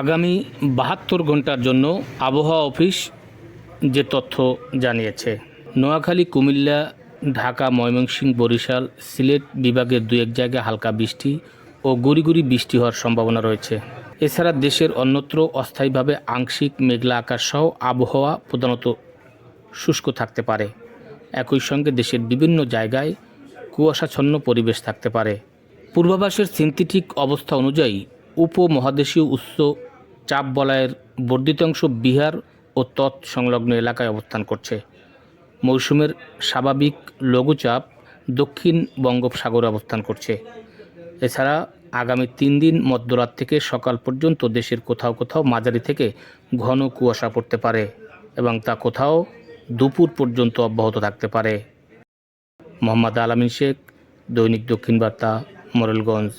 আগামী বাহাত্তর ঘণ্টার জন্য আবহাওয়া অফিস যে তথ্য জানিয়েছে। নোয়াখালী, কুমিল্লা, ঢাকা, ময়মনসিংহ, বরিশাল, সিলেট বিভাগের দু এক জায়গায় হালকা বৃষ্টি ও গুড়ি গুড়ি বৃষ্টি হওয়ার সম্ভাবনা রয়েছে। এছাড়া দেশের অন্যত্র অস্থায়ীভাবে আংশিক মেঘলা আকাশ সহ আবহাওয়া প্রধানত শুষ্ক থাকতে পারে। একই সঙ্গে দেশের বিভিন্ন জায়গায় কুয়াশাচ্ছন্ন পরিবেশ থাকতে পারে। পূর্বাভাসের সিনথেটিক অবস্থা অনুযায়ী উপমহাদেশীয় উচ্চ চাপ বলয়ের বর্ধিতাংশ বিহার ও তৎ সংলগ্ন এলাকায় অবস্থান করছে। মৌসুমের স্বাভাবিক লঘুচাপ দক্ষিণ বঙ্গোপসাগরে অবস্থান করছে। এছাড়া আগামী তিন দিন মধ্যরাত থেকে সকাল পর্যন্ত দেশের কোথাও কোথাও মাঝারি থেকে ঘন কুয়াশা পড়তে পারে এবং তা কোথাও দুপুর পর্যন্ত অব্যাহত থাকতে পারে। মোহাম্মদ আলামিন শেখ, দৈনিক দক্ষিণ বার্তা, মোরেলগঞ্জ।